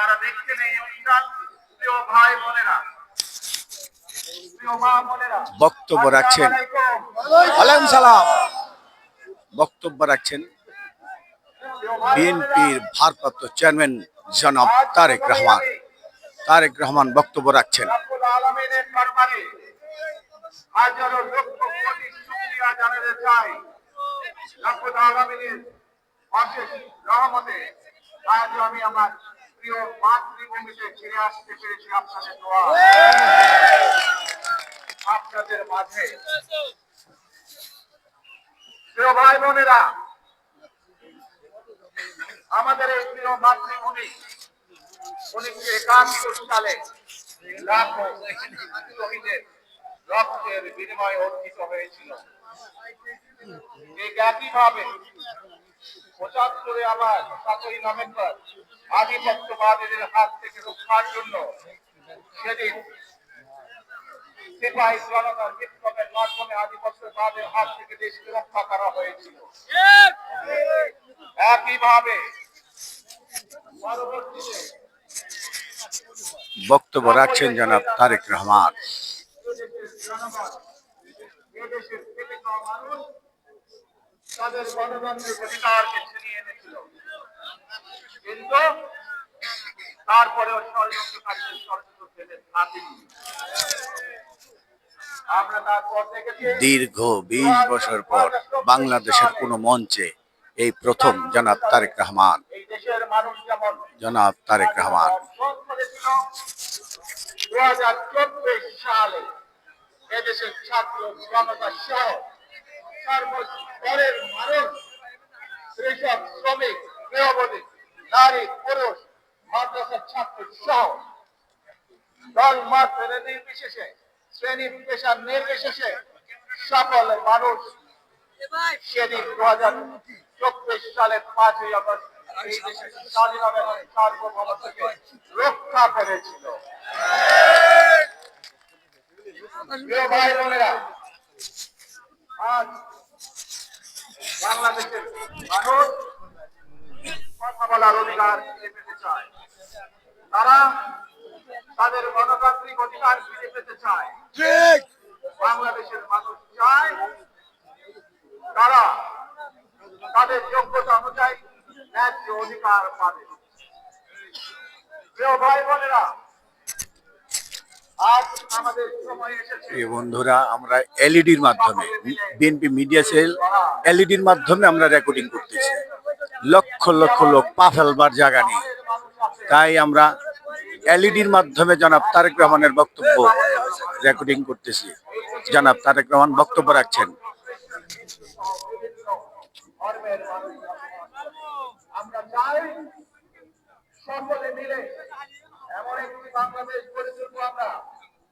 যারা দেখছেন এই অনুষ্ঠান প্রিয় ভাই বোনেরা। বক্তব্য রাখছেন। আলাইকুম। সালাম। বক্তব্য রাখছেন বিএনপির ভারপ্রাপ্ত চেয়ারম্যান জনাব তারেক রহমান। তারেক রহমান বক্তব্য রাখছেন। আমি আমার প্রিয় মাতৃভূমিতে ফিরে আসতে পেরেছি আপনাদের দোয়া। আপনাদের মাঝে। প্রিয় ভাই বোনেরা, আমাদের এই প্রিয় মাতৃভূমি, উনিশশো একাত্তর সালে লাখো শহীদের রক্তের বিনিময়ে অর্জিত হয়েছিল। ঠিক একইভাবে পঁচাত্তরে আবার সাতই নভেম্বর আধিপত্যবাদীদের হাত থেকে রক্ষার জন্য সেদিন সিপাহী জনতার বিপ্লবের মাধ্যমে আধিপত্যবাদের হাত থেকে দেশকে রক্ষা করা হয়েছিল। একইভাবে পরবর্তীতে বক্তব্য রাখছেন জনাব তারেক রহমান। এদেশের খাওয়া মানুষ তাদের গণতন্ত্রের ছিনিয়ে এনেছিল। কিন্তু তারপরেও ষড়যন্ত্রকারীদের ষড়যন্ত্র ফেলে থাকেনি। দীর্ঘ বিশ বছর পর বাংলাদেশের কোনো মঞ্চে এই প্রথম জনাব তারেক রহমান। এই দেশের মানুষ যেমন জনাব তারেক রহমান। দু হাজার চব্বিশ সালে এদেশের ছাত্র জনতা সহ সর্বস্তরের মানুষ কৃষক শ্রমিক গৃহবধূ নারী পুরুষ মাদ্রাসার ছাত্র সহ দল মত নির্বিশেষে শ্রেণি পেশার নির্বিশেষে সকল মানুষ সেদিন দু হাজার চব্বিশ সালের পাঁচই আগস্ট এই দেশের স্বাধীনতা সার্বভৌমত্বকে রক্ষা করেছিল। প্রিয় ভাই বোনেরা আজ বাংলাদেশের মানুষ কথা বলার অধিকার ফিরে পেতে চায়। তারা তাদের গণতান্ত্রিক অধিকার ফিরে পেতে চায়। বাংলাদেশের মানুষ চায় তারা তাদের যোগ্যতা অনুযায়ী ন্যায্য অধিকার পাবে। প্রিয় ভাই বোনেরা প্রিয় বন্ধুরা, আমরা এলইডির মাধ্যমে, বিএনপি মিডিয়া সেল এলইডির মাধ্যমে আমরা রেকর্ডিং করতেছি। লক্ষ লক্ষ লোক পা ফেলবার জায়গা নেই। তাই আমরা এলইডির মাধ্যমে জনাব তারেক রহমানের বক্তব্য রেকর্ডিং করতেছি। জনাব তারেক রহমান বক্তব্য রাখছেন ধর্মের মানুষ আমরা চাই সকলে মিলে এমন একটি বাংলাদেশ গড়ে তুলবো আমরা